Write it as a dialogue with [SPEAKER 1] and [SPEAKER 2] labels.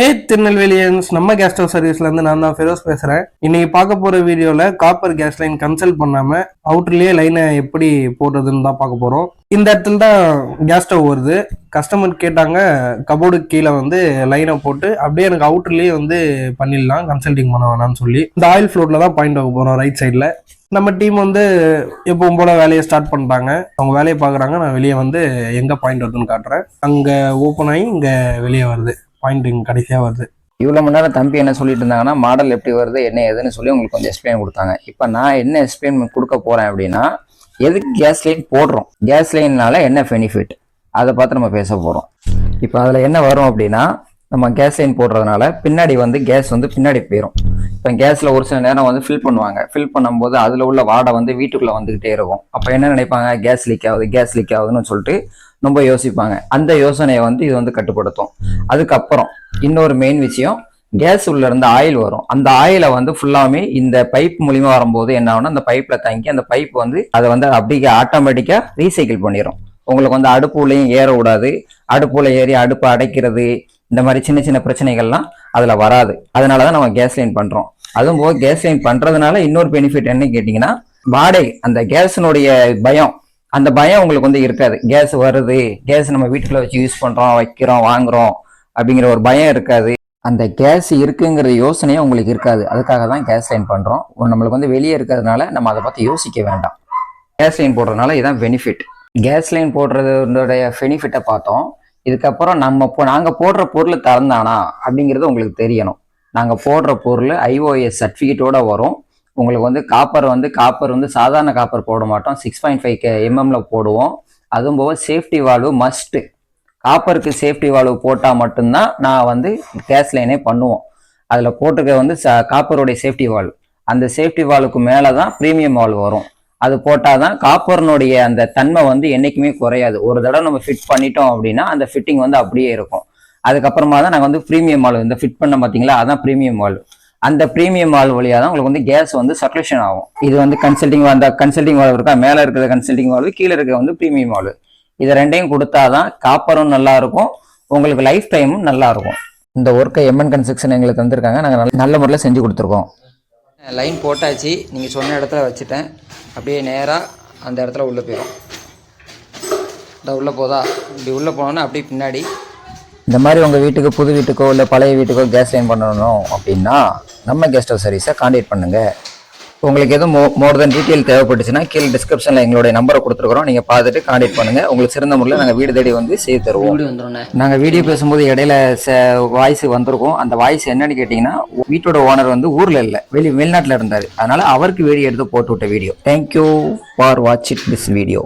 [SPEAKER 1] ஹே திருநெல்வேலியன்ஸ் நம்ம gas stove சர்வீஸ்ல இருந்து நான் தான் ஃபெரோஸ் பேசுறேன். இன்னைக்கு பார்க்க போற வீடியோல காப்பர் கேஸ் லைன் கன்சல்ட் பண்ணாம அவுட்டர்லயே லைனை எப்படி போடுறதுன்னு தான் பார்க்க போறோம். இந்த இடத்துல தான் கேஸ் ஸ்டவ் வருது. கஸ்டமர் கேட்டாங்க கபோர்டு கீழே வந்து லைனை போட்டு அப்படியே எனக்கு அவுட்டர்லயே வந்து பண்ணிடலாம் கன்சல்டிங் பண்ண வேணாம்னு சொல்லி. இந்த ஆயில் ஃப்ளோரில் தான் பாயிண்ட் ஆக போறோம் ரைட் சைடில் நம்ம டீம் வந்து எப்பவும் போல வேலையை ஸ்டார்ட் பண்ணிட்டாங்க. அவங்க வேலையை பார்க்குறாங்க நான் வெளியே வந்து எங்கே பாயிண்ட் வருதுன்னு காட்டுறேன். அங்கே ஓப்பன் ஆகி இங்கே வெளியே வருது. பாயிண்ட் இங்கே கடைசியாக வருது.
[SPEAKER 2] இவ்வளோ மணி நேரம் தம்பி என்ன சொல்லிட்டு இருந்தாங்கன்னா மாடல் எப்படி வருது என்ன ஏதுன்னு சொல்லி உங்களுக்கு கொஞ்சம் எக்ஸ்பிளைன் கொடுத்தாங்க. இப்போ நான் என்ன எக்ஸ்பிளைன் கொடுக்க போகிறேன் அப்படின்னா எதுக்கு கேஸ் லைன் போடுறோம்? கேஸ் லைன்னால என்ன பெனிஃபிட் அதை பார்த்து நம்ம பேச போகிறோம் இப்போ அதில் என்ன வரும் அப்படின்னா நம்ம கேஸ் லைன் போடுறதுனால பின்னாடி வந்து கேஸ் வந்து பின்னாடி போயிடும் இப்போ கேஸில் ஒரு சில நேரம் வந்து ஃபில் பண்ணுவாங்க. ஃபில் பண்ணும்போது அதில் உள்ள வாடை வந்து வீட்டுக்குள்ளே வந்துக்கிட்டே இருக்கும். அப்போ என்ன நினைப்பாங்க? கேஸ் லீக் ஆகுது கேஸ் லீக் ஆகுதுன்னு சொல்லிட்டு ரொம்ப யோசிப்பாங்க. அந்த யோசனையை வந்து இது வந்து கட்டுப்படுத்தும். அதுக்கப்புறம் இன்னொரு மெயின் விஷயம் கேஸ் உள்ள இருந்து ஆயில் வரும். அந்த ஆயிலை வந்து ஃபுல்லாமே இந்த பைப் மூலியமா வரும்போது என்ன ஆகும்னா அந்த பைப்ல தங்கி அந்த பைப் வந்து அதை வந்து அப்படியே ஆட்டோமேட்டிக்கா ரீசைக்கிள் பண்ணிடும் உங்களுக்கு வந்து அடுப்புலையும் ஏற விடாது அடுப்புல ஏறி அடுப்பை அடைக்கிறது இந்த மாதிரி சின்ன சின்ன பிரச்சனைகள்லாம் அதில் வராது. அதனாலதான் நம்ம கேஸ் லைன் பண்ணுறோம் அதுவும் போக கேஸ் லைன் பண்ணுறதுனால இன்னொரு பெனிஃபிட் என்ன கேட்டிங்கன்னா வாடகை அந்த கேஸினுடைய பயம். அந்த பயம் உங்களுக்கு வந்து இருக்காது. கேஸ் வருது கேஸ் நம்ம வீட்டுக்குள்ள வச்சு யூஸ் பண்ணுறோம் வைக்கிறோம் வாங்குறோம் அப்படிங்கிற ஒரு பயம் இருக்காது. அந்த கேஸ் இருக்குங்கிற யோசனையே உங்களுக்கு இருக்காது. அதுக்காக தான் கேஸ் லைன் பண்ணுறோம் நம்மளுக்கு வந்து வெளியே இருக்கிறதுனால நம்ம அதை பற்றி யோசிக்க வேண்டாம். கேஸ் லைன் போடுறதுனால இதுதான் பெனிஃபிட் கேஸ் லைன் போடுறதுடைய பெனிஃபிட்டை பார்த்தோம். இதுக்கப்புறம் நம்ம இப்போ நாங்கள் போடுற பொருள் தரந்தானா அப்படிங்கிறது உங்களுக்கு தெரியணும். நாங்கள் போடுற பொருள் ஐஓஎஸ் சர்டிஃபிகேட்டோட வரும். உங்களுக்கு வந்து காப்பர் வந்து காப்பர் வந்து சாதாரண காப்பர் போட மாட்டோம். சிக்ஸ் பாயிண்ட் ஃபைவ் கே எம்எம்ல போடுவோம். அதுவும் போக சேஃப்டி வால்வு மஸ்ட்டு காப்பருக்கு சேஃப்டி வால்வு போட்டால் மட்டும்தான் நான் வந்து கேஸ் லைனே பண்ணுவோம். அதில் போட்டிருக்க வந்து ச- காப்பருடைய சேஃப்டி வால்வ் அந்த சேஃப்டி வால்வுக்கு மேலே தான் ப்ரீமியம் வால்வ் வரும். அது போட்டால் தான் காப்பர்னுடைய அந்த தன்மை வந்து என்றைக்குமே குறையாது. ஒரு தடவை நம்ம ஃபிட் பண்ணிட்டோம் அப்படின்னா அந்த ஃபிட்டிங் வந்து அப்படியே இருக்கும். அதுக்கப்புறமா தான் நாங்கள் வந்து ப்ரீமியம் வால்வ் இந்த ஃபிட் பண்ண பார்த்தீங்களா? அதான் ப்ரீமியம் வால்வ் அந்த ப்ரீமியம் வால்வ் வழியாக தான் உங்களுக்கு வந்து கேஸ் வந்து சர்க்குலேஷன் ஆகும். இது வந்து கன்சல்டிங் அந்த கன்சல்டிங் வால்வ் இருக்கா? மேலே இருக்கிற கன்சல்டிங் வால்வ் கீழே இருக்க வந்து ப்ரீமியம் வால்வ் இது ரெண்டையும் கொடுத்தாதான் காப்பரும் நல்லா இருக்கும். உங்களுக்கு லைஃப் டைமும் நல்லா இருக்கும். இந்த ஒர்க்கை எம்என் கன்ஸ்ட்ரக்ஷன் எங்களுக்கு தந்திருக்காங்க. நாங்கள் நல்ல முறையில் செஞ்சு கொடுத்துருக்கோம். லைன் போட்டாச்சு. நீங்கள் சொன்ன இடத்துல வச்சுட்டேன். அப்படியே நேராக அந்த இடத்துல உள்ளே போயிடும் இந்த உள்ளே போதா? இப்படி உள்ளே போனோன்னா அப்படியே பின்னாடி. இந்த மாதிரி உங்கள் வீட்டுக்கு புது வீட்டுக்கோ இல்லை பழைய வீட்டுக்கோ கேஸ் லைன் பண்ணணும் அப்படின்னா நம்ம கெஸ்ட் ஹவுஸ் சர்வீஸை காண்டாக்ட் பண்ணுங்கள் உங்களுக்கு எதுவும் மோ மோர் தென் டீட்டெயில் தேவைப்பட்டுச்சுன்னா கீழே டிஸ்கிரிப்ஷனில் எங்களுடைய நம்பரை கொடுத்துருக்குறோம். நீங்கள் பார்த்துட்டு காண்டாக்ட் பண்ணுங்கள் உங்களுக்கு சிறந்த முறையில் நாங்கள் வீடு தேடி வந்து செய்து தருவோம். நாங்கள் வீடியோ பேசும்போது இடையில வாய்ஸ் வந்திருக்கும். அந்த வாய்ஸ் என்னன்னு கேட்டிங்கன்னா வீட்டோட ஓனர் வந்து ஊரில் இல்லை. வெளி வெளிநாட்டில் இருந்தார். அதனால அவருக்கு வீடியோ எடுத்து போட்டு விட்ட வீடியோ. தேங்க்யூ ஃபார் வாட்சிங் திஸ் வீடியோ